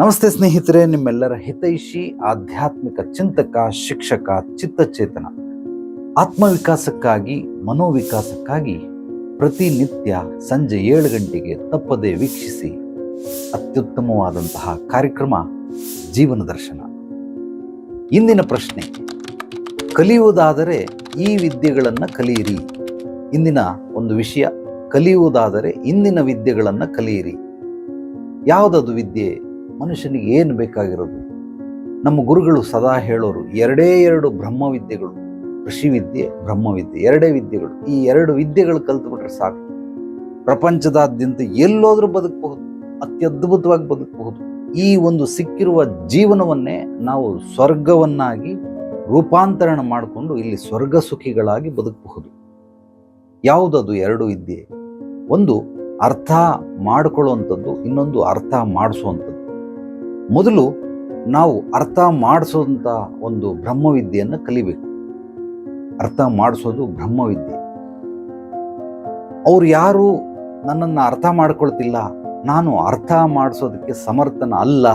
ನಮಸ್ತೆ ಸ್ನೇಹಿತರೆ, ನಿಮ್ಮೆಲ್ಲರ ಹಿತೈಷಿ, ಆಧ್ಯಾತ್ಮಿಕ ಚಿಂತಕ, ಶಿಕ್ಷಕ, ಚಿತ್ತಚೇತನ, ಆತ್ಮವಿಕಾಸಕ್ಕಾಗಿ, ಮನೋವಿಕಾಸಕ್ಕಾಗಿ ಪ್ರತಿನಿತ್ಯ ಸಂಜೆ ಏಳು ಗಂಟೆಗೆ ತಪ್ಪದೆ ವೀಕ್ಷಿಸಿ ಅತ್ಯುತ್ತಮವಾದಂತಹ ಕಾರ್ಯಕ್ರಮ ಜೀವನ ದರ್ಶನ. ಇಂದಿನ ಪ್ರಶ್ನೆ, ಕಲಿಯುವುದಾದರೆ ಈ ವಿದ್ಯೆಗಳನ್ನು ಕಲಿಯಿರಿ. ಇಂದಿನ ಒಂದು ವಿಷಯ, ಕಲಿಯುವುದಾದರೆ ಇಂದಿನ ವಿದ್ಯೆಗಳನ್ನು ಕಲಿಯಿರಿ. ಯಾವುದದು ವಿದ್ಯೆ? ಮನುಷ್ಯನಿಗೆ ಏನು ಬೇಕಾಗಿರೋದು? ನಮ್ಮ ಗುರುಗಳು ಸದಾ ಹೇಳೋರು ಎರಡೇ ಎರಡು ಬ್ರಹ್ಮವಿದ್ಯೆಗಳು ಕೃಷಿ ವಿದ್ಯೆ ಬ್ರಹ್ಮವಿದ್ಯೆ, ಎರಡೇ ವಿದ್ಯೆಗಳು. ಈ ಎರಡು ವಿದ್ಯೆಗಳು ಕಲ್ತುಬಿಟ್ರೆ ಸಾಕು. ಪ್ರಪಂಚದಾದ್ಯಂತ ಎಲ್ಲೋದ್ರೂ ಬದುಕಬಹುದು, ಅತ್ಯದ್ಭುತವಾಗಿ ಬದುಕಬಹುದು. ಈ ಒಂದು ಸಿಕ್ಕಿರುವ ಜೀವನವನ್ನೇ ನಾವು ಸ್ವರ್ಗವನ್ನಾಗಿ ರೂಪಾಂತರಣ ಮಾಡಿಕೊಂಡು ಇಲ್ಲಿ ಸ್ವರ್ಗ ಸುಖಿಗಳಾಗಿ ಬದುಕಬಹುದು. ಯಾವುದದು ಎರಡು ವಿದ್ಯೆ? ಒಂದು ಅರ್ಥ ಮಾಡಿಕೊಳ್ಳುವಂಥದ್ದು, ಇನ್ನೊಂದು ಅರ್ಥ ಮಾಡಿಸುವಂಥದ್ದು. ಮೊದಲು ನಾವು ಅರ್ಥ ಮಾಡಿಸೋಂಥ ಒಂದು ಬ್ರಹ್ಮವಿದ್ಯೆಯನ್ನು ಕಲಿಬೇಕು. ಅರ್ಥ ಮಾಡಿಸೋದು ಬ್ರಹ್ಮವಿದ್ಯೆ. ಅವ್ರು ಯಾರು ನನ್ನನ್ನು ಅರ್ಥ ಮಾಡ್ಕೊಳ್ತಿಲ್ಲ, ನಾನು ಅರ್ಥ ಮಾಡಿಸೋದಕ್ಕೆ ಸಮರ್ಥನ ಅಲ್ಲ,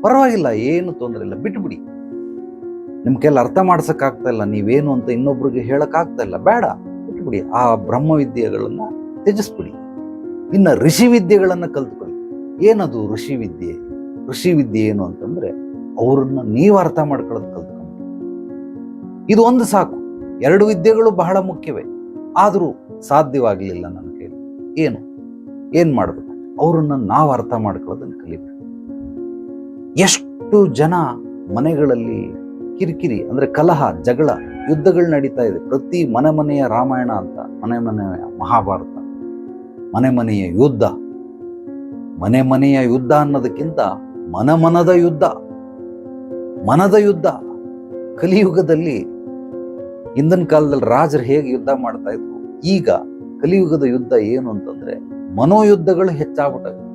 ಪರವಾಗಿಲ್ಲ, ಏನು ತೊಂದರೆ ಇಲ್ಲ, ಬಿಟ್ಬಿಡಿ. ನಿಮ್ಮ ಕೈಲಿ ಅರ್ಥ ಮಾಡ್ಸೋಕ್ಕಾಗ್ತಾ ಇಲ್ಲ, ನೀವೇನು ಅಂತ ಇನ್ನೊಬ್ರಿಗೆ ಹೇಳೋಕ್ಕಾಗ್ತಾ ಇಲ್ಲ, ಬೇಡ, ಬಿಟ್ಬಿಡಿ. ಆ ಬ್ರಹ್ಮವಿದ್ಯೆಗಳನ್ನು ತ್ಯಜಿಸ್ಬಿಡಿ. ಇನ್ನು ಋಷಿ ವಿದ್ಯೆಗಳನ್ನು ಕಲ್ತ್ಕೊಳ್ಳಿ. ಏನದು ಋಷಿ ವಿದ್ಯೆ? ಋಷಿ ವಿದ್ಯೆ ಏನು ಅಂತಂದ್ರೆ ಅವ್ರನ್ನ ನೀವು ಅರ್ಥ ಮಾಡ್ಕೊಳ್ಳೋದು ಕಲ್ತ್ಕೊಂಡು ಇದು ಒಂದು ಸಾಕು. ಎರಡು ವಿದ್ಯೆಗಳು ಬಹಳ ಮುಖ್ಯವೇ. ಆದರೂ ಸಾಧ್ಯವಾಗಲಿಲ್ಲ ನನ್ನ ಕೈಲಿ. ಏನು? ಏನು ಮಾಡಬೇಕು? ಅವರನ್ನು ನಾವು ಅರ್ಥ ಮಾಡ್ಕೊಳ್ಳೋದನ್ನು ಕಲಿಬೇಕು. ಎಷ್ಟು ಜನ ಮನೆಗಳಲ್ಲಿ ಕಿರಿಕಿರಿ, ಅಂದ್ರೆ ಕಲಹ, ಜಗಳ, ಯುದ್ಧಗಳು ನಡೀತಾ ಇದೆ. ಪ್ರತಿ ಮನೆ ಮನೆಯ ರಾಮಾಯಣ ಅಂತ, ಮನೆ ಮನೆಯ ಮಹಾಭಾರತ, ಮನೆ ಮನೆಯ ಯುದ್ಧ, ಮನೆ ಮನೆಯ ಯುದ್ಧ ಅನ್ನೋದಕ್ಕಿಂತ ಮನಮನದ ಯುದ್ಧ, ಮನದ ಯುದ್ಧ. ಕಲಿಯುಗದಲ್ಲಿ ಹಿಂದಿನ ಕಾಲದಲ್ಲಿ ರಾಜರು ಹೇಗೆ ಯುದ್ಧ ಮಾಡ್ತಾ ಇದ್ರು? ಈಗ ಕಲಿಯುಗದ ಯುದ್ಧ ಏನು ಅಂತಂದ್ರೆ ಮನೋಯುದ್ಧಗಳು ಹೆಚ್ಚಾಗ್ಬಿಟ್ಟವೆ.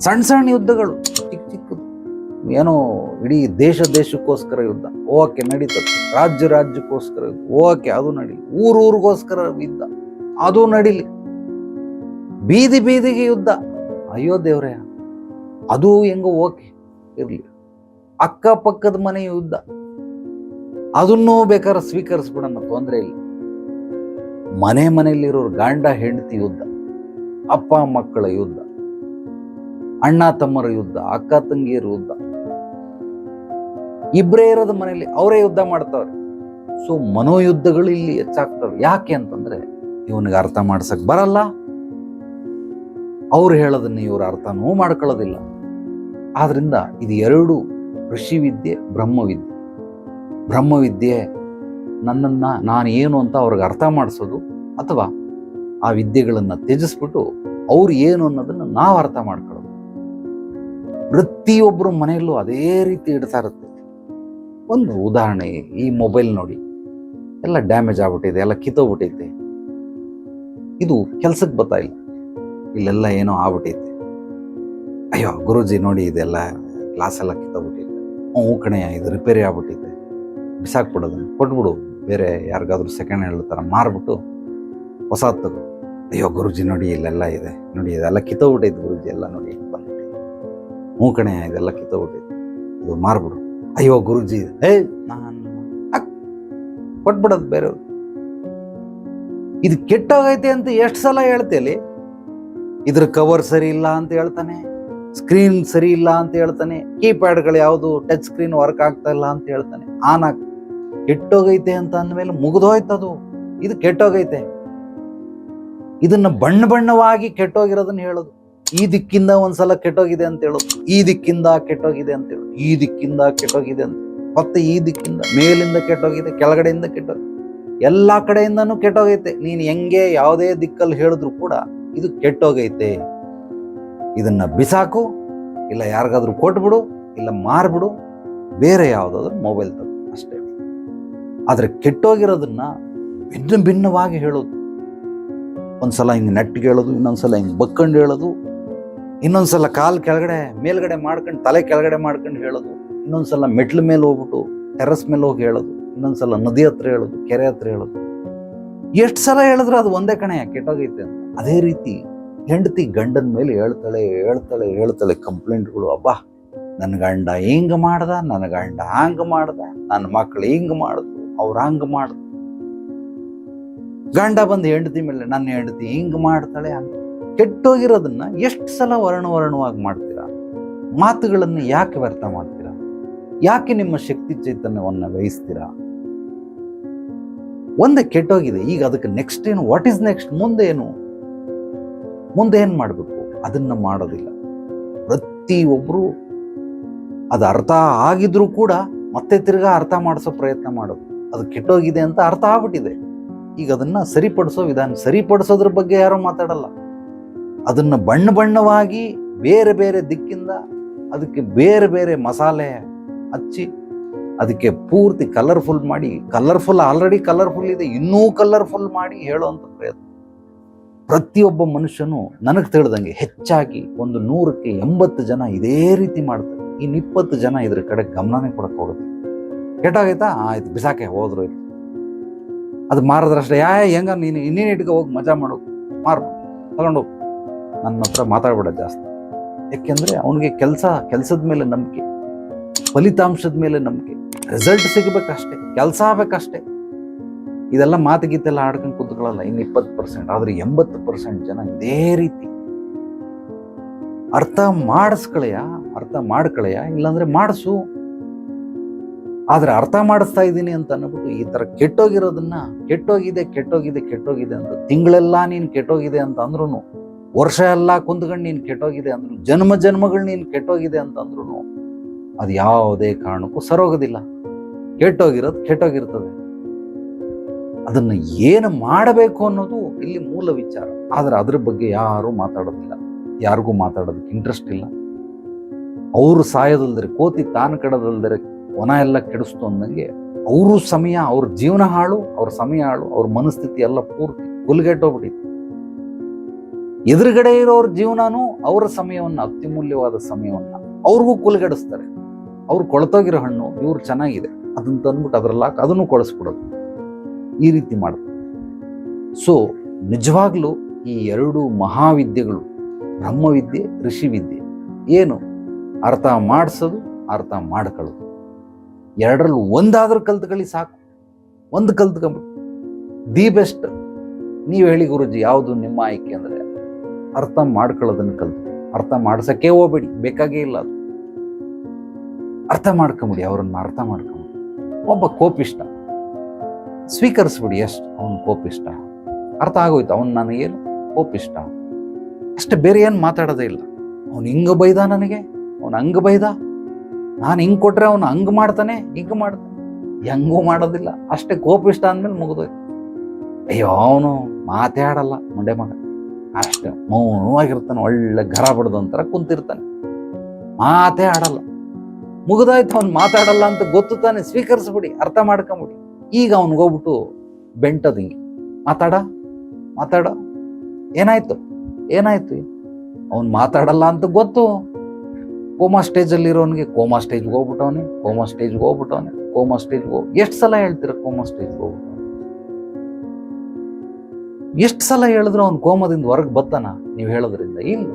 ಸಣ್ಣ ಸಣ್ಣ ಯುದ್ಧಗಳು, ಚಿಕ್ಕ ಚಿಕ್ಕದು. ಏನೋ ಇಡೀ ದೇಶ ದೇಶಕ್ಕೋಸ್ಕರ ಯುದ್ಧ. ಓಕೆ ನಡೀತದೆ. ರಾಜ್ಯ ರಾಜ್ಯಕ್ಕೋಸ್ಕರ ಯುದ್ಧ. ಓಕೆ ಅದು ನಡೀಲಿ. ಊರೂರಿಗೋಸ್ಕರ ಯುದ್ಧ. ಅದು ನಡೀಲಿ. ಬೀದಿ ಬೀದಿಗೆ ಯುದ್ಧ. ಅಯ್ಯೋ ದೇವ್ರೇ. ಅದು ಹೆಂಗೋ ಓಕೆ ಇರ್ಲಿ. ಅಕ್ಕಪಕ್ಕದ ಮನೆ ಯುದ್ಧ. ಅದನ್ನು ಬೇಕಾದ್ರೆ ಸ್ವೀಕರಿಸ್ಬಿಡೋಣ, ತೊಂದರೆ ಇಲ್ಲ. ಮನೆ ಮನೆಯಲ್ಲಿರೋರು ಗಂಡ, ಹೆಂಡತಿ ಯುದ್ಧ. ಅಪ್ಪ, ಮಕ್ಕಳ ಯುದ್ಧ. ಅಣ್ಣ, ತಮ್ಮರ ಯುದ್ಧ. ಅಕ್ಕ, ತಂಗಿಯರ ಯುದ್ಧ. ಇಬ್ಬರೇ ಇರೋದು ಮನೆಯಲ್ಲಿ ಅವರೇ ಯುದ್ಧ ಮಾಡ್ತಾವ್ರೆ. ಸೊ ಮನೋಯುದ್ಧಗಳು ಇಲ್ಲಿ ಹೆಚ್ಚಾಗ್ತವೆ. ಯಾಕೆ ಅಂತಂದ್ರೆ, ಇವನಿಗೆ ಅರ್ಥ ಮಾಡ್ಸಕ್ ಬರಲ್ಲ. ಅವ್ರು ಹೇಳೋದನ್ನ ಇವ್ರು ಅರ್ಥನೂ ಮಾಡ್ಕೊಳ್ಳೋದಿಲ್ಲ. ಆದ್ರಿಂದ ಇದು ಎರಡು ಋಷಿ ವಿದ್ಯೆ ಬ್ರಹ್ಮವಿದ್ಯೆ ಬ್ರಹ್ಮವಿದ್ಯೆ ನನ್ನನ್ನ ನಾನು ಏನು ಅಂತ ಅವ್ರಿಗೆ ಅರ್ಥ ಮಾಡಿಸೋದು ಅಥವಾ ಆ ವಿದ್ಯೆಗಳನ್ನು ತ್ಯಜಿಸ್ಬಿಟ್ಟು ಅವ್ರು ಏನು ಅನ್ನೋದನ್ನ ನಾವು ಅರ್ಥ ಮಾಡ್ಕೊಳ್ಳೋದು. ಪ್ರತಿಯೊಬ್ಬರು ಮನೆಯಲ್ಲೂ ಅದೇ ರೀತಿ ಇಡ್ತಾ ಇರುತ್ತೆ. ಒಂದು ಉದಾಹರಣೆ, ಈ ಮೊಬೈಲ್ ನೋಡಿ. ಎಲ್ಲ ಡ್ಯಾಮೇಜ್ ಆಗ್ಬಿಟ್ಟಿದೆ, ಎಲ್ಲ ಕಿತ್ತೋಗ್ಬಿಟ್ಟೈತೆ ಇದು ಕೆಲ್ಸಕ್ಕೆ ಬರ್ತಾ ಇಲ್ಲ. ಇಲ್ಲೆಲ್ಲ ಏನೋ ಆಗ್ಬಿಟ್ಟೈತೆ ಅಯ್ಯೋ, ಗುರುಜಿ ನೋಡಿ ಇದೆಲ್ಲ ಗ್ಲಾಸ್ ಎಲ್ಲ ಕಿತ್ತೋಗ್ಬಿಟ್ಟೈತೆ ಹ್ಞೂ ಕಣೆಯ ಇದು ರಿಪೇರಿ ಆಗ್ಬಿಟ್ಟಿದೆ. ಬಿಸಾಕ್ಬಿಡೋದು ಕೊಟ್ಬಿಡು, ಬೇರೆ ಯಾರಿಗಾದ್ರೂ ಸೆಕೆಂಡ್ ಹ್ಯಾಂಡ್ ಥರ ಮಾರ್ಬಿಟ್ಟು ಹೊಸ ತಗೋ. ಅಯ್ಯೋ, ಗುರುಜಿ ನೋಡಿ ಇಲ್ಲೆಲ್ಲ ಇದೆ, ನೋಡಿ ಇದೆಲ್ಲ ಕಿತ್ತೋಗ್ಬಿಟ್ಟೈತೆ ಗುರುಜಿ ಎಲ್ಲ ನೋಡಿ ಹ್ಞೂ ಕಣೆ, ಇದೆಲ್ಲ ಕಿತ್ತೋಗ್ಬಿಟ್ಟಿದ್ದು ಇದು ಮಾರ್ಬಿಡು. ಅಯ್ಯೋ, ಗುರುಜಿ, ಏ, ನಾನು ಕೊಟ್ಬಿಡೋದು ಬೇರೆಯವ್ರು ಇದು ಕೆಟ್ಟೋಗೈತೆ ಅಂತ ಎಷ್ಟು ಸಲ ಹೇಳ್ತೇಲಿ ಇದ್ರ ಕವರ್ ಸರಿ ಇಲ್ಲ ಅಂತ ಹೇಳ್ತಾನೆ. ಸ್ಕ್ರೀನ್ ಸರಿ ಇಲ್ಲ ಅಂತ ಹೇಳ್ತಾನೆ. ಕೀಪ್ಯಾಡ್ಗಳು ಯಾವುದು ಟಚ್ ಸ್ಕ್ರೀನ್ ವರ್ಕ್ ಆಗ್ತಾ ಇಲ್ಲ ಅಂತ ಹೇಳ್ತಾನೆ. ಆನ್ ಆಗ್ ಕೆಟ್ಟೋಗೈತೆ ಅಂತ ಅಂದಮೇಲೆ ಅದು. ಇದು ಕೆಟ್ಟೋಗೈತೆ. ಇದನ್ನ ಬಣ್ಣ ಬಣ್ಣವಾಗಿ ಕೆಟ್ಟೋಗಿರೋದನ್ನ ಹೇಳೋದು. ಈ ದಿಕ್ಕಿಂದ ಒಂದ್ಸಲ ಕೆಟ್ಟೋಗಿದೆ ಅಂತ ಹೇಳೋದು. ಈ ದಿಕ್ಕಿಂದ ಕೆಟ್ಟೋಗಿದೆ ಅಂತ ಹೇಳೋದು. ಈ ದಿಕ್ಕಿಂದ ಕೆಟ್ಟೋಗಿದೆ ಅಂತ. ಮತ್ತೆ ಈ ದಿಕ್ಕಿಂದ ಮೇಲಿಂದ ಕೆಟ್ಟೋಗಿದೆ, ಕೆಳಗಡೆಯಿಂದ ಕೆಟ್ಟೋಗಿದೆ. ಎಲ್ಲಾ ಕಡೆಯಿಂದನೂ ಕೆಟ್ಟೋಗೈತೆ. ನೀನು ಹೆಂಗೆ ಯಾವುದೇ ದಿಕ್ಕಲ್ಲಿ ಹೇಳಿದ್ರು ಕೂಡ ಇದು ಕೆಟ್ಟೋಗೈತೆ. ಇದನ್ನ ಬಿಸಾಕು, ಇಲ್ಲ ಯಾರಿಗಾದ್ರೂ ಕೊಟ್ಬಿಡು ಇಲ್ಲ ಮಾರ್ಬಿಡು ಬೇರೆ ಯಾವುದಾದ್ರೂ ಮೊಬೈಲ್ ತಗೋ, ಅಷ್ಟೇ. ಆದರೆ ಕೆಟ್ಟೋಗಿರೋದನ್ನು ಭಿನ್ನ ಭಿನ್ನವಾಗಿ ಹೇಳೋದು. ಒಂದ್ಸಲ ಹಿಂಗೆ ನೆಟ್ಟಿಗೆ ಹೇಳೋದು, ಇನ್ನೊಂದ್ಸಲ ಹಿಂಗೆ ಬಕ್ಕೊಂಡು ಹೇಳೋದು, ಇನ್ನೊಂದ್ಸಲ ಕಾಲು ಕೆಳಗಡೆ, ಮೇಲ್ಗಡೆ ಮಾಡ್ಕೊಂಡು, ತಲೆ ಕೆಳಗಡೆ ಮಾಡ್ಕೊಂಡು ಹೇಳೋದು, ಇನ್ನೊಂದ್ಸಲ ಮೆಟ್ಲ ಮೇಲೆ ಹೋಗ್ಬಿಟ್ಟು, ಟೆರಸ್ ಮೇಲೆ ಹೋಗಿ ಹೇಳೋದು, ಇನ್ನೊಂದ್ಸಲ ನದಿ ಹತ್ರ ಹೇಳೋದು, ಕೆರೆ ಹತ್ರ ಹೇಳೋದು. ಎಷ್ಟು ಸಲ ಹೇಳಿದ್ರೆ ಅದು ಒಂದೇ ಕಣೆ, ಕೆಟ್ಟೋಗೈತೆ ಅಂತ. ಅದೇ ರೀತಿ ಹೆಂಡತಿ ಗಂಡನ ಮೇಲೆ ಹೇಳ್ತಾಳೆ ಹೇಳ್ತಾಳೆ ಹೇಳ್ತಾಳೆ ಕಂಪ್ಲೇಂಟ್ಗಳು, ಅಬ್ಬಾ ನನ್ನ ಗಂಡ ಹಿಂಗೆ ಮಾಡ್ದ ನನ್ನ ಗಂಡ ಹಂಗೆ ಮಾಡ್ದ ನನ್ನ ಮಕ್ಕಳು ಹಿಂಗೆ ಮಾಡಿದ್ರು ಅವ್ರು ಹಂಗೆ ಮಾಡ್ದು. ಗಂಡ ಬಂದು ಹೆಂಡತಿ ಮೇಲೆ, ನನ್ನ ಹೆಂಡತಿ ಹಿಂಗೆ ಮಾಡ್ತಾಳೆ ಅಂತ. ಕೆಟ್ಟೋಗಿರೋದನ್ನ ಎಷ್ಟು ಸಲ ವರ್ಣ ವರ್ಣವಾಗಿ ಮಾಡ್ತೀರಾ? ಮಾತುಗಳನ್ನು ಯಾಕೆ ವ್ಯರ್ಥ ಮಾಡ್ತೀರಾ? ಯಾಕೆ ನಿಮ್ಮ ಶಕ್ತಿ ಚೈತನ್ಯವನ್ನು ವಹಿಸ್ತೀರಾ ಒಂದೇ ಕೆಟ್ಟೋಗಿದೆ, ಈಗ ಅದಕ್ಕೆ ನೆಕ್ಸ್ಟ್ ಏನು ವಾಟ್ ಈಸ್ ನೆಕ್ಸ್ಟ್ ಮುಂದೆ ಏನು? ಮುಂದೆ ಏನು ಮಾಡಬೇಕು? ಅದನ್ನು ಮಾಡೋದಿಲ್ಲ. ಪ್ರತಿಯೊಬ್ಬರು ಅದು ಅರ್ಥ ಆಗಿದ್ರೂ ಕೂಡ ಮತ್ತೆ ತಿರ್ಗಾ ಅರ್ಥ ಮಾಡಿಸೋ ಪ್ರಯತ್ನ ಮಾಡೋದು. ಅದು ಕೆಟ್ಟೋಗಿದೆ ಅಂತ ಅರ್ಥ ಆಗ್ಬಿಟ್ಟಿದೆ. ಈಗ ಅದನ್ನು ಸರಿಪಡಿಸೋ ವಿಧಾನ, ಸರಿಪಡಿಸೋದ್ರ ಬಗ್ಗೆ ಯಾರೂ ಮಾತಾಡಲ್ಲ. ಅದನ್ನು ಬಣ್ಣ ಬಣ್ಣವಾಗಿ ಬೇರೆ ಬೇರೆ ದಿಕ್ಕಿಂದ ಅದಕ್ಕೆ ಬೇರೆ ಬೇರೆ ಮಸಾಲೆ ಹಚ್ಚಿ ಅದಕ್ಕೆ ಪೂರ್ತಿ ಕಲರ್ಫುಲ್ ಮಾಡಿ ಕಲರ್ಫುಲ್ ಆಲ್ರೆಡಿ ಕಲರ್ಫುಲ್ ಇದೆ, ಇನ್ನೂ ಕಲರ್ಫುಲ್ ಮಾಡಿ ಹೇಳುವಂತ ಪ್ರಯತ್ನ. ಪ್ರತಿಯೊಬ್ಬ ಮನುಷ್ಯನು ನನಗೆ ತಿಳಿದಂಗೆ ಹೆಚ್ಚಾಗಿ ಒಂದು ನೂರಕ್ಕೆ ಎಂಬತ್ತು ಜನ ಇದೇ ರೀತಿ ಮಾಡ್ತಾರೆ. ಇನ್ನು ಇಪ್ಪತ್ತು ಜನ ಇದ್ರ ಕಡೆ ಗಮನನೇ ಕೊಡಕ್ಕೆ ಹೋಗುತ್ತೆ. ಕೆಟ್ಟಾಗೈತಾ? ಆಯ್ತು, ಬಿಸಾಕೆ ಹೋದ್ರು ಆಯ್ತು. ಅದು ಮಾರದ್ರಷ್ಟೇ ಯಾ ಹೆಂಗ? ನೀನು ಇನ್ನೇನು ಇಟ್ಕೊ, ಹೋಗಿ ಮಜಾ ಮಾಡು. ಮಾರು. ತಗೊಂಡು ನನ್ನ ಹತ್ರ ಮಾತಾಡ್ಬೇಡ ಜಾಸ್ತಿ. ಯಾಕೆಂದ್ರೆ ಅವನಿಗೆ ಕೆಲಸ, ಕೆಲಸದ ಮೇಲೆ ನಂಬಿಕೆ, ಫಲಿತಾಂಶದ ಮೇಲೆ ನಂಬಿಕೆ. ರಿಸಲ್ಟ್ ಸಿಗಬೇಕಷ್ಟೇ. ಕೆಲಸ ಆಗ್ಬೇಕಷ್ಟೇ. ಇದೆಲ್ಲ ಮಾತು ಗೀತೆಲ್ಲ ಆಡ್ಕೊಂಡು ಕೂತ್ಕೊಳ್ಳಲ್ಲ, ಇನ್ನು ಇಪ್ಪತ್ತು ಪರ್ಸೆಂಟ್ ಆದ್ರೆ ಎಂಬತ್ತು ಪರ್ಸೆಂಟ್ ಜನ ಇದೇ ರೀತಿ. ಅರ್ಥ ಮಾಡಿಸ್ಕಳೆಯ, ಅರ್ಥ ಮಾಡ್ಕಳೆಯ, ಇಲ್ಲಾಂದ್ರೆ ಮಾಡಿಸು. ಆದ್ರೆ ಅರ್ಥ ಮಾಡಿಸ್ತಾ ಇದ್ದೀನಿ ಅಂತ ಅಂದ್ಬಿಟ್ಟು ಈ ತರ ಕೆಟ್ಟೋಗಿರೋದನ್ನ, ಕೆಟ್ಟೋಗಿದೆ ಕೆಟ್ಟೋಗಿದೆ ಕೆಟ್ಟೋಗಿದೆ ಅಂತ ತಿಂಗಳೆಲ್ಲ ನೀನು ಕೆಟ್ಟೋಗಿದೆ ಅಂತ ಅಂದ್ರೂ ವರ್ಷ ಎಲ್ಲ ಕುಂತ್ಕೊಂಡು ನೀನು ಕೆಟ್ಟೋಗಿದೆ ಅಂದ್ರು ಜನ್ಮ ಜನ್ಮಗಳು ನೀನು ಕೆಟ್ಟೋಗಿದೆ ಅಂತ ಅಂದ್ರೂ ಅದು ಯಾವುದೇ ಕಾರಣಕ್ಕೂ ಸರೋಗೋದಿಲ್ಲ. ಕೆಟ್ಟೋಗಿರೋದು ಕೆಟ್ಟೋಗಿರ್ತದೆ. ಅದನ್ನ ಏನು ಮಾಡಬೇಕು ಅನ್ನೋದು ಇಲ್ಲಿ ಮೂಲ ವಿಚಾರ. ಆದರೆ ಅದ್ರ ಬಗ್ಗೆ ಯಾರೂ ಮಾತಾಡೋದಿಲ್ಲ. ಯಾರಿಗೂ ಮಾತಾಡೋದಕ್ಕೆ ಇಂಟ್ರೆಸ್ಟ್ ಇಲ್ಲ. ಅವರು ಸಾಯೋದಲ್ದರೆ, ಕೋತಿ ತಾನು ಕಡದಲ್ದರೆ ವನ ಎಲ್ಲ ಕೆಡಿಸ್ತು ಅಂದಂಗೆ ಅವರು ಸಮಯ, ಅವ್ರ ಜೀವನ ಹಾಳು, ಅವ್ರ ಸಮಯ ಹಾಳು, ಅವ್ರ ಮನಸ್ಥಿತಿ ಎಲ್ಲ ಪೂರ್ತಿ ಕುಲ್ಗೆಟ್ಟೋಗ್ಬಿಟ್ಟಿತ್ತು ಎದುರುಗಡೆ ಇರೋರ ಜೀವನನೂ ಅವರ ಸಮಯವನ್ನು, ಅತ್ಯಮೂಲ್ಯವಾದ ಸಮಯವನ್ನು ಅವ್ರಿಗೂ ಕುಲ್ಗೆಡಿಸ್ತಾರೆ ಅವ್ರು ಕೊಳತೋಗಿರೋ ಹಣ್ಣು, ಇವ್ರು ಚೆನ್ನಾಗಿದೆ. ಅದನ್ನು ತಂದ್ಬಿಟ್ಟು ಅದ್ರಲ್ಲ ಅದನ್ನು ಕೊಳಿಸ್ಬಿಡೋದು. ಈ ರೀತಿ ಮಾಡ್ತಾರೆ. ಸೊ ನಿಜವಾಗ್ಲೂ ಈ ಎರಡು ಮಹಾವಿದ್ಯೆಗಳು ಬ್ರಹ್ಮವಿದ್ಯೆ ಋಷಿ ವಿದ್ಯೆ ಏನು ಅರ್ಥ ಮಾಡಿಸೋದು, ಅರ್ಥ ಮಾಡ್ಕೊಳ್ಳೋದು. ಎರಡರಲ್ಲಿ ಒಂದಾದ್ರೂ ಕಲ್ತ್ಕೊಳ್ಳಿ ಸಾಕು. ಒಂದು ಕಲ್ತ್ಕೊಂಬಿಟ್ಟು ದಿ ಬೆಸ್ಟ್ ನೀವು ಹೇಳಿ ಗುರುಜಿ, ಯಾವುದು ನಿಮ್ಮ ಆಯ್ಕೆ ಅಂದರೆ ಅರ್ಥ ಮಾಡ್ಕೊಳ್ಳೋದನ್ನು ಕಲ್ತು ಅರ್ಥ ಮಾಡಿಸೋಕ್ಕೆ ಹೋಗ್ಬೇಡಿ, ಬೇಕಾಗೇ ಇಲ್ಲ ಅದು. ಅರ್ಥ ಮಾಡ್ಕೊಂಬಿಡಿ, ಅವರನ್ನು ಅರ್ಥ ಮಾಡ್ಕೊಂಬಿಡಿ. ಒಬ್ಬ ಕೋಪಿಷ್ಟ. ಸ್ವೀಕರಿಸ್ಬಿಡಿ. ಎಷ್ಟು ಅವನ ಕೋಪಿಷ್ಟ. ಅರ್ಥ ಆಗೋಯ್ತು, ಅವನು ನನಗೇನು ಕೋಪಿಷ್ಟ? ಅಷ್ಟೇ ಬೇರೆ ಏನು ಮಾತಾಡೋದೇ ಇಲ್ಲ. ಅವನು ಹಿಂಗೆ ಬೈದ ನನಗೆ? ಅವನು ಹಂಗೆ ಬೈದ? ನಾನು ಹಿಂಗೆ ಕೊಟ್ಟರೆ ಅವನು ಹಂಗೆ ಮಾಡ್ತಾನೆ? ಹಿಂಗೆ ಮಾಡ್ತಾನೆ? ಹೆಂಗೂ ಮಾಡೋದಿಲ್ಲ. ಅಷ್ಟೇ ಕೋಪಿಷ್ಟ ಅಂದಮೇಲೆ ಮುಗಿದೋಯ್ತು. ಅಯ್ಯೋ, ಅವನು ಮಾತಾಡಲ್ಲ ಮುಂಡೆ ಮಗ. ಅಷ್ಟೇ ಮೌನವಾಗಿರ್ತಾನೆ ಒಳ್ಳೆ ಗರ ಬಡ್ದಂತರ ಕುಂತಿರ್ತಾನೆ. ಮಾತೇ ಆಡಲ್ಲ ಮುಗಿದಾಯ್ತು, ಅವ್ನು ಮಾತಾಡಲ್ಲ ಅಂತ ಗೊತ್ತು ತಾನೆ. ಸ್ವೀಕರಿಸ್ಬಿಡಿ, ಅರ್ಥ ಮಾಡ್ಕೊಂಬಿಡಿ. ಈಗ ಅವ್ನಿಗೋಗ್ಬಿಟ್ಟು ಬೆಂಟದ ಹಿಂಗೆ. ಮಾತಾಡ ಮಾತಾಡ. ಏನಾಯ್ತು? ಏನಾಯ್ತು? ಅವ್ನು ಮಾತಾಡಲ್ಲ ಅಂತ ಗೊತ್ತು. ಕೋಮಾ ಸ್ಟೇಜಲ್ಲಿರೋನಿಗೆ ಕೋಮಾ ಸ್ಟೇಜ್ಗೆ ಹೋಗ್ಬಿಟ್ಟವನೆ, ಕೋಮಾ ಸ್ಟೇಜ್ಗೆ ಹೋಗ್ಬಿಟ್ಟವನೆ, ಕೋಮಾ ಸ್ಟೇಜ್ಗೆ ಹೋಗಿ ಎಷ್ಟು ಸಲ ಹೇಳ್ತೀರ ಕೋಮಾ ಸ್ಟೇಜ್ಗೆ ಹೋಗ್ಬಿಟ್ಟು? ಎಷ್ಟು ಸಲ ಹೇಳಿದ್ರು ಅವ್ನು ಕೋಮದಿಂದ ಹೊರಗೆ ಬತ್ತಾನ? ನೀವು ಹೇಳೋದ್ರಿಂದ ಇಲ್ಲ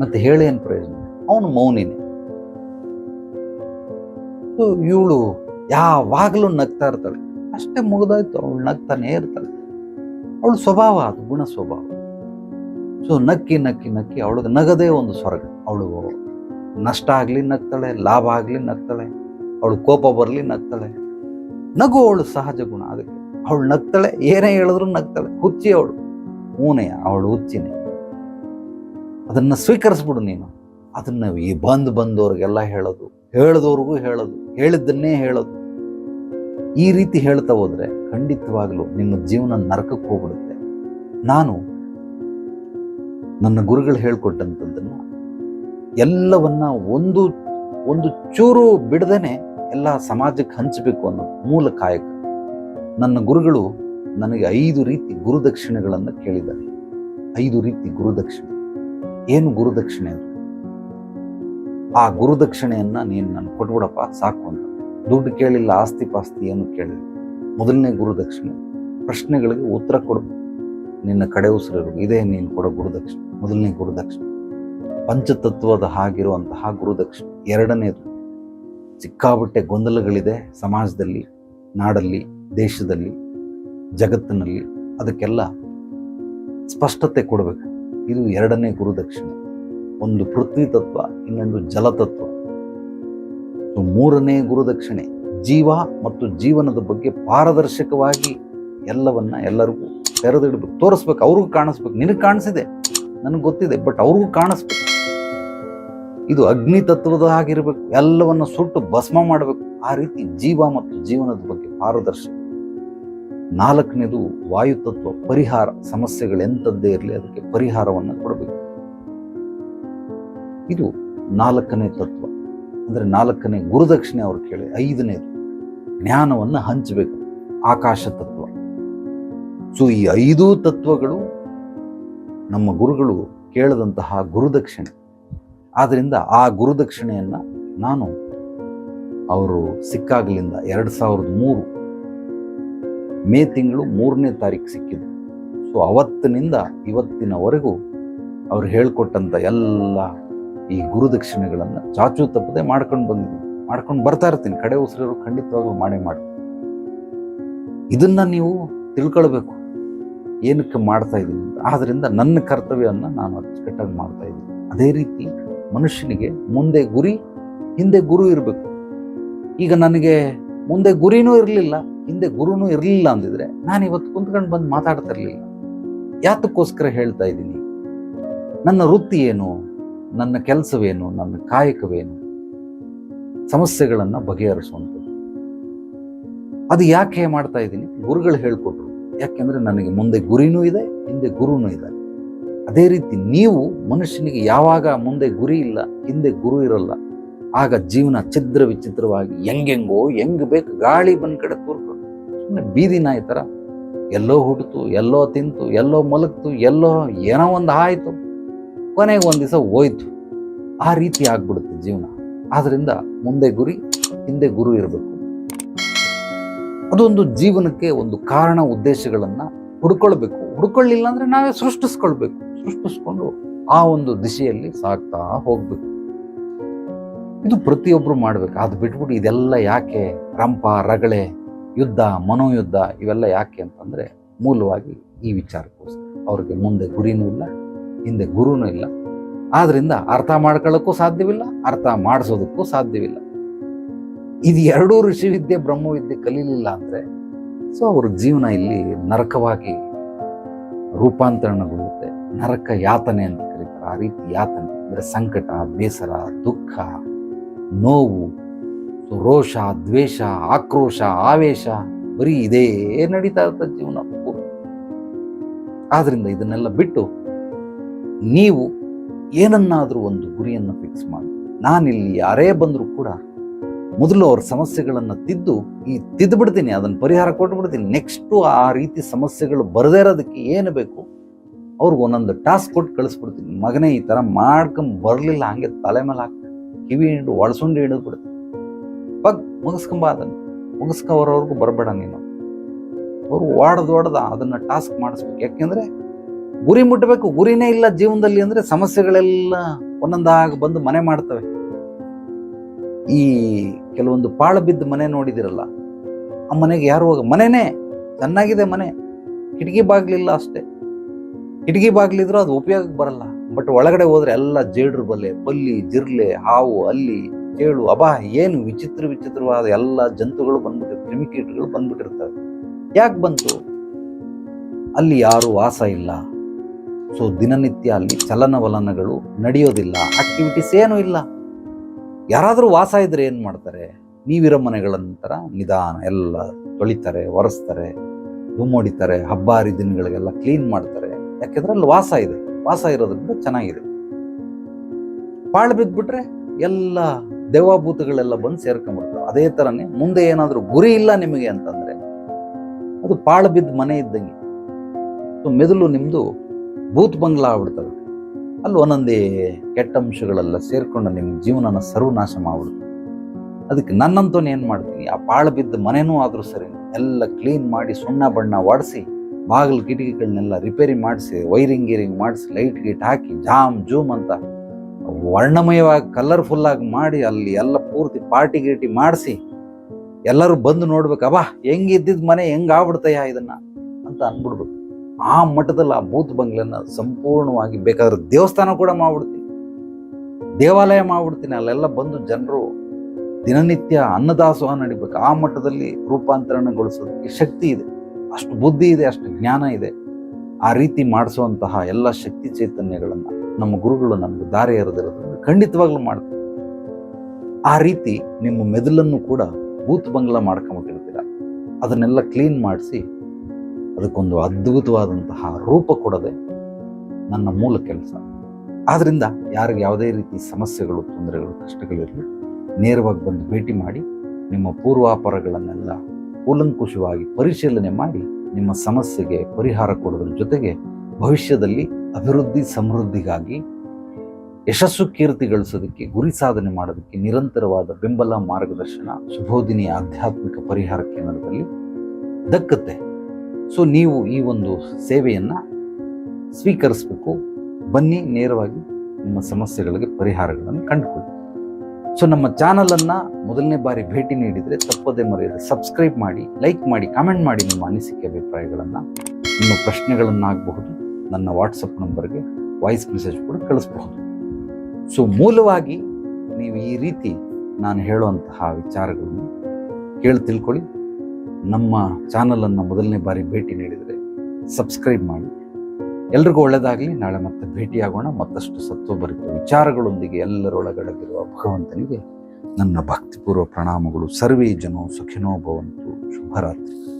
ಮತ್ತೆ ಹೇಳಿ ಏನು ಪ್ರಯೋಜನ? ಅವನು ಮೌನಿನೇ. ಇವಳು ಯಾವಾಗಲೂ ನಗ್ತಾ ಇರ್ತಾಳೆ. ಅಷ್ಟೇ ಮುಗಿದಾಯ್ತು, ಅವಳು ನಗ್ತಾನೆ ಇರ್ತಾಳೆ. ಅವಳು ಸ್ವಭಾವ ಅದು, ಗುಣ ಸ್ವಭಾವ. ಸೊ ನಕ್ಕಿ ನಕ್ಕಿ ನಕ್ಕಿ ಅವಳಿಗೆ ನಗದೇ ಒಂದು ಸ್ವರ್ಗ. ಅವಳು ನಷ್ಟ ಆಗಲಿ ನಗ್ತಾಳೆ, ಲಾಭ ಆಗಲಿ ನಗ್ತಾಳೆ, ಅವಳು ಕೋಪ ಬರಲಿ ನಗ್ತಾಳೆ. ನಗು ಅವಳು ಸಹಜ ಗುಣ ಅದಕ್ಕೆ. ಅವಳು ನಗ್ತಾಳೆ, ಏನೇ ಹೇಳಿದ್ರು ನಗ್ತಾಳೆ. ಹುಚ್ಚಿ ಅವಳು ಮೂನೆಯ ಅವಳು ಹುಚ್ಚಿನೇ. ಅದನ್ನು ಸ್ವೀಕರಿಸ್ಬಿಡು ನೀನು. ಅದನ್ನು ಈ ಬಂದು ಬಂದವ್ರಿಗೆಲ್ಲ ಹೇಳೋದು, ಹೇಳಿದವ್ರಿಗೂ ಹೇಳೋದು, ಹೇಳಿದ್ದನ್ನೇ ಹೇಳೋದು. ಈ ರೀತಿ ಹೇಳ್ತಾ ಹೋದರೆ ಖಂಡಿತವಾಗ್ಲೂ ನಿಮ್ಮ ಜೀವನ ನರಕಕ್ಕೆ ಹೋಗ್ಬಿಡುತ್ತೆ. ನಾನು ನನ್ನ ಗುರುಗಳು ಹೇಳ್ಕೊಟ್ಟಂಥದ್ದನ್ನು ಎಲ್ಲವನ್ನ ಒಂದು ಒಂದು ಚೂರು ಬಿಡದೇನೆ ಎಲ್ಲ ಸಮಾಜಕ್ಕೆ ಹಂಚಬೇಕು ಅನ್ನೋ ಮೂಲ ಕಾಯಕ. ನನ್ನ ಗುರುಗಳು ನನಗೆ ಐದು ರೀತಿ ಗುರುದಕ್ಷಿಣೆಗಳನ್ನು ಕೇಳಿದ್ದಾರೆ. ಐದು ರೀತಿ ಗುರುದಕ್ಷಿಣೆ. ಏನು ಗುರುದಕ್ಷಿಣೆ ಅದು? ಆ ಗುರುದಕ್ಷಿಣೆಯನ್ನು ನೀನು ನಾನು ಕೊಟ್ಬಿಡಪ್ಪ, ಸಾಕು ಅಂತ. ದುಡ್ಡು ಕೇಳಿಲ್ಲ ಆಸ್ತಿ ಪಾಸ್ತಿ ಏನು ಕೇಳಿಲ್ಲ ಮೊದಲನೇ ಗುರುದಕ್ಷಿಣೆ ಪ್ರಶ್ನೆಗಳಿಗೆ ಉತ್ತರ ಕೊಡು. ನಿನ್ನ ಕಡೆ ಉಸಿರು ಇದೇ ನೀನು ಕೊಡೋ ಗುರುದಕ್ಷಿಣೆ ಮೊದಲನೇ ಗುರುದಕ್ಷಿಣೆ ಪಂಚತತ್ವದ ಹಾಗಿರುವಂತಹ ಗುರುದಕ್ಷಿಣೆ ಎರಡನೇದು ಸಿಕ್ಕಾಬಟ್ಟೆ ಗೊಂದಲಗಳಿದೆ ಸಮಾಜದಲ್ಲಿ, ನಾಡಲ್ಲಿ, ದೇಶದಲ್ಲಿ, ಜಗತ್ತಿನಲ್ಲಿ. ಅದಕ್ಕೆಲ್ಲ ಸ್ಪಷ್ಟತೆ ಕೊಡಬೇಕು. ಇದು ಎರಡನೇ ಗುರುದಕ್ಷಿಣೆ ಒಂದು ಪೃಥ್ವಿ ತತ್ವ, ಇನ್ನೊಂದು ಜಲತತ್ವ. ಸೊ ಮೂರನೇ ಗುರುದಕ್ಷಿಣೆ, ಜೀವ ಮತ್ತು ಜೀವನದ ಬಗ್ಗೆ ಪಾರದರ್ಶಕವಾಗಿ ಎಲ್ಲವನ್ನ ಎಲ್ಲರಿಗೂ ತೆರೆದಿಡ್ಬೇಕು. ತೋರಿಸ್ಬೇಕು, ಅವ್ರಿಗೂ ಕಾಣಿಸ್ಬೇಕು. ನಿನಗೆ ಕಾಣಿಸಿದೆ, ನನಗೆ ಗೊತ್ತಿದೆ, ಬಟ್ ಅವ್ರಿಗೂ ಕಾಣಿಸ್ಬೇಕು. ಇದು ಅಗ್ನಿ ತತ್ವದ ಆಗಿರ್ಬೇಕು ಎಲ್ಲವನ್ನ ಸುಟ್ಟು ಭಸ್ಮ ಮಾಡಬೇಕು. ಆ ರೀತಿ ಜೀವ ಮತ್ತು ಜೀವನದ ಬಗ್ಗೆ ಪಾರದರ್ಶಕ. ನಾಲ್ಕನೇದು ವಾಯು ತತ್ವ, ಪರಿಹಾರ, ಸಮಸ್ಯೆಗಳು ಎಂಥದ್ದೇ ಇರಲಿ ಅದಕ್ಕೆ ಪರಿಹಾರವನ್ನು ಕೊಡಬೇಕು. ಇದು ನಾಲ್ಕನೇ ತತ್ವ. ಅಂದ್ರೆ ನಾಲ್ಕನೇ ಗುರುದಕ್ಷಿಣೆ ಅವ್ರು ಕೇಳಿ, ಐದನೇದು. ಜ್ಞಾನವನ್ನು ಹಂಚಬೇಕು, ಆಕಾಶ ತತ್ವ. ಸೊ ಈ ಐದೂ ತತ್ವಗಳು ನಮ್ಮ ಗುರುಗಳು ಕೇಳದಂತಹ ಗುರುದಕ್ಷಿಣೆ. ಆದ್ದರಿಂದ ಆ ಗುರುದಕ್ಷಿಣೆಯನ್ನು ನಾನು ಅವರು ಸಿಕ್ಕಾಗಲಿಂದ ಎರಡು ಸಾವಿರದ ಮೂರು ಮೇ ತಿಂಗಳು ಮೂರನೇ ತಾರೀಕು ಸಿಕ್ಕಿದ್ದು ಸೊ ಅವತ್ತಿನಿಂದ ಇವತ್ತಿನವರೆಗೂ ಅವ್ರು ಹೇಳಿಕೊಟ್ಟಂಥ ಎಲ್ಲ ಈ ಗುರುದಕ್ಷಿಣೆಗಳನ್ನು ಚಾಚು ತಪ್ಪದೆ ಮಾಡ್ಕೊಂಡು ಬಂದಿದ್ದೀನಿ. ಮಾಡ್ಕೊಂಡು ಬರ್ತಾ ಇರ್ತೀನಿ. ಕಡೆ ಉಸಿರು ಖಂಡಿತವಾಗ್ಲೂ ಮಾಡೇ ಮಾಡಿ. ಇದನ್ನ ನೀವು ತಿಳ್ಕೊಳ್ಬೇಕು. ಏನಕ್ಕೆ ಮಾಡ್ತಾ ಇದ್ದೀನಿ ಅಂತ. ಆದ್ರಿಂದ ನನ್ನ ಕರ್ತವ್ಯವನ್ನು ನಾನು ಅಚ್ಚುಕಟ್ಟಾಗಿ ಮಾಡ್ತಾ ಇದ್ದೀನಿ. ಅದೇ ರೀತಿ ಮನುಷ್ಯನಿಗೆ ಮುಂದೆ ಗುರಿ, ಹಿಂದೆ ಗುರು ಇರಬೇಕು. ಈಗ ನನಗೆ ಮುಂದೆ ಗುರಿನೂ ಇರಲಿಲ್ಲ, ಹಿಂದೆ ಗುರುನೂ ಇರಲಿಲ್ಲ ಅಂದಿದ್ರೆ ನಾನು ಇವತ್ತು ಕುಂತ್ಕೊಂಡು ಬಂದು ಮಾತಾಡ್ತಿರ್ಲಿಲ್ಲ ಯಾತಕ್ಕೋಸ್ಕರ ಹೇಳ್ತಾ ಇದ್ದೀನಿ? ನನ್ನ ವೃತ್ತಿ ಏನು? ನನ್ನ ಕೆಲಸವೇನು, ನನ್ನ ಕಾಯಕವೇನು? ಸಮಸ್ಯೆಗಳನ್ನು ಬಗೆಹರಿಸುವಂಥದ್ದು. ಅದು ಯಾಕೆ ಮಾಡ್ತಾ ಇದ್ದೀನಿ? ಗುರುಗಳು ಹೇಳಿಕೊಟ್ರು. ಯಾಕೆಂದರೆ ನನಗೆ ಮುಂದೆ ಗುರಿನೂ ಇದೆ, ಹಿಂದೆ ಗುರುನೂ ಇದೆ. ಅದೇ ರೀತಿ ನೀವು ಮನುಷ್ಯನಿಗೆ ಯಾವಾಗ ಮುಂದೆ ಗುರಿ ಇಲ್ಲ, ಹಿಂದೆ ಗುರು ಇರಲ್ಲ, ಆಗ ಜೀವನ ಛಿದ್ರ ವಿಚಿತ್ರವಾಗಿ ಹೆಂಗೆಂಗೋ, ಹೆಂಗ್ ಬೇಕು, ಗಾಳಿ ಬಂದ ಕಡೆ ತೋರ್ಕೊಂಡು ಸುಮ್ಮನೆ ಬೀದಿ ನಾಯಿ ಥರ ಎಲ್ಲೋ ಹುಟ್ಟಿತು ಎಲ್ಲೋ ತಿಂತು, ಎಲ್ಲೋ ಮಲಗ್ತು, ಎಲ್ಲೋ ಏನೋ ಒಂದು ಆಯ್ತು. ಕೊನೆಗೆ ಒಂದು ದಿವಸ ಹೋಯ್ತು. ಆ ರೀತಿ ಆಗ್ಬಿಡುತ್ತೆ ಜೀವನ. ಆದ್ರಿಂದ ಮುಂದೆ ಗುರಿ, ಹಿಂದೆ ಗುರು ಇರಬೇಕು. ಅದೊಂದು ಜೀವನಕ್ಕೆ ಒಂದು ಕಾರಣ ಉದ್ದೇಶಗಳನ್ನು ಹುಡ್ಕೊಳ್ಬೇಕು. ಹುಡ್ಕೊಳ್ಳಿಲ್ಲ ಅಂದ್ರೆ ನಾವೇ ಸೃಷ್ಟಿಸ್ಕೊಳ್ಬೇಕು. ಸೃಷ್ಟಿಸ್ಕೊಂಡು ಆ ಒಂದು ದಿಶೆಯಲ್ಲಿ ಸಾಕ್ತಾ ಹೋಗ್ಬೇಕು. ಇದು ಪ್ರತಿಯೊಬ್ರು ಮಾಡ್ಬೇಕು. ಅದು ಬಿಟ್ಬಿಟ್ಟು ಇದೆಲ್ಲ ಯಾಕೆ? ರಂಪ, ರಗಳೆ, ಯುದ್ಧ, ಮನೋಯುದ್ಧ ಇವೆಲ್ಲ ಯಾಕೆ ಅಂತಂದ್ರೆ, ಮೂಲವಾಗಿ ಈ ವಿಚಾರಕ್ಕೋಸ್ಕರ. ಅವ್ರಿಗೆ ಮುಂದೆ ಗುರಿನೂ ಇಲ್ಲ ಹಿಂದೆ ಗುರುನೂ ಇಲ್ಲ. ಆದ್ರಿಂದ ಅರ್ಥ ಮಾಡ್ಕೊಳ್ಳೋಕ್ಕೂ ಸಾಧ್ಯವಿಲ್ಲ, ಅರ್ಥ ಮಾಡಿಸೋದಕ್ಕೂ ಸಾಧ್ಯವಿಲ್ಲ. ಇದು ಎರಡೂ ಋಷಿವಿದ್ಯೆ, ಬ್ರಹ್ಮವಿದ್ಯೆ ಕಲೀಲಿಲ್ಲ ಅಂದರೆ, ಸೊ ಅವ್ರ ಜೀವನ ಇಲ್ಲಿ ನರಕವಾಗಿ ರೂಪಾಂತರಣಗೊಳ್ಳುತ್ತೆ. ನರಕ ಯಾತನೆ ಅಂತ ಕರೀತಾರೆ. ಆ ರೀತಿ ಯಾತನೆ ಅಂದರೆ ಸಂಕಟ, ಬೇಸರ, ದುಃಖ, ನೋವು, ರೋಷ, ದ್ವೇಷ, ಆಕ್ರೋಶ, ಆವೇಶ ಬರೀ ಇದೇ ನಡೀತಾ ಇರ್ತದೆ ಜೀವನ. ಆದ್ರಿಂದ ಇದನ್ನೆಲ್ಲ ಬಿಟ್ಟು ನೀವು ಏನನ್ನಾದರೂ ಒಂದು ಗುರಿಯನ್ನು ಫಿಕ್ಸ್ ಮಾಡಿ. ನಾನಿಲ್ಲಿ ಯಾರೇ ಬಂದರೂ ಕೂಡ ಮೊದಲು ಅವ್ರ ಸಮಸ್ಯೆಗಳನ್ನು ತಿದ್ದು, ಈ ತಿದ್ದು ಬಿಡ್ತೀನಿ, ಅದನ್ನು ಪರಿಹಾರ ಕೊಟ್ಬಿಡ್ತೀನಿ ನೆಕ್ಸ್ಟು ಆ ರೀತಿ ಸಮಸ್ಯೆಗಳು ಬರದೇ ಇರೋದಕ್ಕೆ ಏನು ಬೇಕು? ಅವ್ರಿಗೆ ಒಂದೊಂದು ಟಾಸ್ಕ್ ಕೊಟ್ಟು ಕಳಿಸ್ಬಿಡ್ತೀನಿ. ಮಗನೇ ಈ ಥರ ಮಾಡ್ಕೊಂಬ ಬರಲಿಲ್ಲ, ಹಾಗೆ ತಲೆ ಮೇಲೆ ಹಾಕ್ತೀನಿ ಕಿವಿ ಹಿಂಡು ಒಳಸುಂಡಿ ಹಿಡಿದು ಬಿಡ್ತೀನಿ. ಬಗ್ ಮುಗಿಸ್ಕೊಂಬ ಅದನ್ನು. ಮುಗಿಸ್ಕೊವರವ್ರಿಗೂ ಬರಬೇಡ ನೀನು. ಅವರು ಒಡ್ದು ಓಡದ ಅದನ್ನು ಟಾಸ್ಕ್ ಮಾಡಿಸ್ಬೇಕು. ಯಾಕೆಂದ್ರೆ ಗುರಿ ಮುಟ್ಟಬೇಕು ಗುರಿನೇ ಇಲ್ಲ ಜೀವನದಲ್ಲಿ ಅಂದ್ರೆ ಸಮಸ್ಯೆಗಳೆಲ್ಲ ಒಂದೊಂದಾಗಿ ಬಂದು ಮನೆ ಮಾಡ್ತವೆ. ಈ ಕೆಲವೊಂದು ಪಾಳು ಬಿದ್ದ ಮನೆ ನೋಡಿದಿರಲ್ಲ, ಆ ಮನೆಗೆ ಯಾರು ಹೋಗ, ಮನೆನೇ, ಚೆನ್ನಾಗಿದೆ ಮನೆ, ಕಿಟಕಿ ಬಾಗ್ಲಿಲ್ಲ ಅಷ್ಟೇ. ಕಿಟಕಿ ಬಾಗ್ಲಿದ್ರು ಅದು ಉಪಯೋಗಕ್ಕೆ ಬರಲ್ಲ, ಬಟ್ ಒಳಗಡೆ ಹೋದ್ರೆ ಎಲ್ಲ ಜೇಡ್ರ ಬಲೆ ಪಲ್ಲಿ ಜಿರ್ಲೆ, ಹಾವು, ಅಲ್ಲಿ ಚೇಳು ಅಬಾ, ಏನು ವಿಚಿತ್ರ ವಿಚಿತ್ರವಾದ ಎಲ್ಲ ಜಂತುಗಳು ಬಂದ್ಬಿಟ್ಟಿರ್ತವೆ ಕ್ರಿಮಿಕೀಟಗಳು ಬಂದ್ಬಿಟ್ಟಿರ್ತವೆ. ಯಾಕೆ ಬಂತು? ಅಲ್ಲಿ ಯಾರು ವಾಸ ಇಲ್ಲ. ಸೊ ದಿನನಿತ್ಯ ಅಲ್ಲಿ ಚಲನವಲನಗಳು ನಡೆಯೋದಿಲ್ಲ. ಆಕ್ಟಿವಿಟೀಸ್ ಏನೂ ಇಲ್ಲ. ಯಾರಾದರೂ ವಾಸ ಇದ್ರೆ ಏನು ಮಾಡ್ತಾರೆ? ನೀವಿರೋ ಮನೆಗಳ ನಂತರ ನಿಧಾನ ಎಲ್ಲ ತೊಳಿತಾರೆ, ಒರೆಸ್ತಾರೆ ದುಮ್ಮೊಡಿತಾರೆ ಹಬ್ಬ ಹರಿದಿನಗಳಿಗೆಲ್ಲ ಕ್ಲೀನ್ ಮಾಡ್ತಾರೆ. ಯಾಕೆಂದ್ರೆ ಅಲ್ಲಿ ವಾಸ ಇದೆ. ವಾಸ ಇರೋದ್ರಿಂದ ಚೆನ್ನಾಗಿದೆ. ಪಾಳು ಬಿದ್ದುಬಿಟ್ರೆ ಎಲ್ಲ ದೇವಾಭೂತಗಳೆಲ್ಲ ಬಂದು ಸೇರ್ಕೊಂಡ್ಬಿಡ್ತಾರೆ. ಅದೇ ಥರನೇ ಮುಂದೆ ಏನಾದರೂ ಗುರಿ ಇಲ್ಲ ನಿಮಗೆ ಅಂತಂದರೆ ಅದು ಪಾಳು ಬಿದ್ದ ಮನೆ ಇದ್ದಂಗೆ. ಸೊ ಮೆದುಳು ನಿಮ್ಮದು ಭೂತ್ ಬಂಗ್ಲಾ ಆಗ್ಬಿಡ್ತವೆ ಅಲ್ಲಿ ಒಂದೊಂದೇ ಕೆಟ್ಟ ಅಂಶಗಳೆಲ್ಲ ಸೇರ್ಕೊಂಡು ನಿಮ್ಮ ಜೀವನನ ಸರ್ವನಾಶ ಮಾಡ್ಬಿಡ್ತದೆ ಅದಕ್ಕೆ ನನ್ನಂತೂ ಏನು ಮಾಡ್ತೀನಿ? ಆ ಪಾಳು ಬಿದ್ದ ಮನೆನೂ ಆದರೂ ಸರಿ, ಎಲ್ಲ ಕ್ಲೀನ್ ಮಾಡಿ ಸುಣ್ಣ ಬಣ್ಣ ಒಡಿಸಿ, ಬಾಗಿಲು ಕಿಟಕಿಗಳನ್ನೆಲ್ಲ ರಿಪೇರಿ ಮಾಡಿಸಿ ವೈರಿಂಗ್ ಗೀರಿಂಗ್ ಮಾಡಿಸಿ ಲೈಟ್ ಗೀಟ್ ಹಾಕಿ, ಜಾಮ್, ಜೂಮ್ ಅಂತ ವರ್ಣಮಯವಾಗಿ ಕಲರ್ಫುಲ್ ಆಗಿ ಮಾಡಿ, ಅಲ್ಲಿ ಎಲ್ಲ ಪೂರ್ತಿ ಪಾರ್ಟಿ ಗೀಟಿ ಮಾಡಿಸಿ, ಎಲ್ಲರೂ ಬಂದು ನೋಡ್ಬೇಕು, ಅಬ್ಬಾ ಹೆಂಗ್ ಇದ್ದಿದ್ ಮನೆ, ಹೆಂಗ್ ಆಗ್ಬಿಡ್ತಯ್ಯ ಇದನ್ನ? ಅಂತ ಅನ್ಬಿಡ್ಬೇಕು ಆ ಮಠದಲ್ಲಿ ಆ ಭೂತ್ ಬಂಗ್ಲೆನ ಸಂಪೂರ್ಣವಾಗಿ ಬೇಕಾದ್ರೆ ದೇವಸ್ಥಾನ ಕೂಡ ಮಾಡ್ಬಿಡ್ತೀನಿ. ದೇವಾಲಯ ಮಾಡ್ಬಿಡ್ತೀನಿ. ಅಲ್ಲೆಲ್ಲ ಬಂದು ಜನರು ದಿನನಿತ್ಯ ಅನ್ನದಾಸೋಹ ನಡಿಬೇಕು. ಆ ಮಟ್ಟದಲ್ಲಿ ರೂಪಾಂತರಣಗೊಳಿಸೋದಕ್ಕೆ ಶಕ್ತಿ ಇದೆ. ಅಷ್ಟು ಬುದ್ಧಿ ಇದೆ, ಅಷ್ಟು ಜ್ಞಾನ ಇದೆ. ಆ ರೀತಿ ಮಾಡಿಸುವಂತಹ ಎಲ್ಲ ಶಕ್ತಿ ಚೈತನ್ಯಗಳನ್ನು ನಮ್ಮ ಗುರುಗಳು ನಮಗೆ ದಾರಿ ಎರೆದಿರೋದ್ರಿಂದ ಖಂಡಿತವಾಗ್ಲೂ ಮಾಡ್ತಾರೆ. ಆ ರೀತಿ ನಿಮ್ಮ ಮೆದುಳನ್ನು ಕೂಡ ಭೂತ್ ಬಂಗ್ಲ ಮಾಡ್ಕೊಂಬಿಟ್ಟಿರ್ತೀರ. ಅದನ್ನೆಲ್ಲ ಕ್ಲೀನ್ ಮಾಡಿಸಿ ಅದಕ್ಕೊಂದು ಅದ್ಭುತವಾದಂತಹ ರೂಪ ಕೊಡದೆ ನನ್ನ ಮೂಲ ಕೆಲಸ. ಆದ್ದರಿಂದ ಯಾರಿಗೆ ಯಾವುದೇ ರೀತಿ ಸಮಸ್ಯೆಗಳು, ತೊಂದರೆಗಳು ಕಷ್ಟಗಳಿರಲಿ ನೇರವಾಗಿ ಬಂದು ಭೇಟಿ ಮಾಡಿ ನಿಮ್ಮ ಪೂರ್ವಾಪರಗಳನ್ನೆಲ್ಲ ಕೂಲಂಕುಷವಾಗಿ ಪರಿಶೀಲನೆ ಮಾಡಿ ನಿಮ್ಮ ಸಮಸ್ಯೆಗೆ ಪರಿಹಾರ ಕೊಡೋದ್ರ ಜೊತೆಗೆ ಭವಿಷ್ಯದಲ್ಲಿ ಅಭಿವೃದ್ಧಿ ಸಮೃದ್ಧಿಗಾಗಿ ಯಶಸ್ಸು ಕೀರ್ತಿ ಗಳಿಸೋದಕ್ಕೆ, ಗುರಿ ಸಾಧನೆ ಮಾಡೋದಕ್ಕೆ ನಿರಂತರವಾದ ಬೆಂಬಲ ಮಾರ್ಗದರ್ಶನ ಶುಭೋದಿನಿಯ ಆಧ್ಯಾತ್ಮಿಕ ಪರಿಹಾರ ಕೇಂದ್ರದಲ್ಲಿ ದಕ್ಕುತ್ತೆ ಸೊ ನೀವು ಈ ಒಂದು ಸೇವೆಯನ್ನು ಸ್ವೀಕರಿಸಬೇಕು. ಬನ್ನಿ, ನೇರವಾಗಿ ನಿಮ್ಮ ಸಮಸ್ಯೆಗಳಿಗೆ ಪರಿಹಾರಗಳನ್ನು ಕಂಡುಕೊಳ್ಳಿ. ಸೊ ನಮ್ಮ ಚಾನಲನ್ನು ಮೊದಲನೇ ಬಾರಿ ಭೇಟಿ ನೀಡಿದರೆ ತಪ್ಪದೇ ಮರೆಯದೆ ಸಬ್ಸ್ಕ್ರೈಬ್ ಮಾಡಿ, ಲೈಕ್ ಮಾಡಿ, ಕಾಮೆಂಟ್ ಮಾಡಿ ನಿಮ್ಮ ಅನಿಸಿಕೆ ಅಭಿಪ್ರಾಯಗಳನ್ನು, ನಿಮ್ಮ ಪ್ರಶ್ನೆಗಳನ್ನಾಗಬಹುದು. ನನ್ನ ವಾಟ್ಸಪ್ ನಂಬರ್ಗೆ ವಾಯ್ಸ್ ಮೆಸೇಜ್ ಕೂಡ ಕಳಿಸಬಹುದು. ಸೊ ಮೂಲವಾಗಿ ನೀವು ಈ ರೀತಿ ನಾನು ಹೇಳುವಂತಹ ವಿಚಾರಗಳನ್ನು ಕೇಳಿ ತಿಳ್ಕೊಳ್ಳಿ. ನಮ್ಮ ಚಾನಲನ್ನು ಮೊದಲನೇ ಬಾರಿ ಭೇಟಿ ನೀಡಿದರೆ ಸಬ್ಸ್ಕ್ರೈಬ್ ಮಾಡಿ. ಎಲ್ರಿಗೂ ಒಳ್ಳೆಯದಾಗಲಿ ನಾಳೆ ಮತ್ತೆ ಭೇಟಿಯಾಗೋಣ. ಮತ್ತಷ್ಟು ಸತ್ವಭರಿತ ವಿಚಾರಗಳೊಂದಿಗೆ ಎಲ್ಲರೊಳಗಡಗಿರುವ ಭಗವಂತನಿಗೆ ನನ್ನ ಭಕ್ತಿಪೂರ್ವ ಪ್ರಣಾಮಗಳು. ಸರ್ವೇ ಜನೋ ಸುಖಿನೋ ಭವಂತು. ಶುಭರಾತ್ರಿ.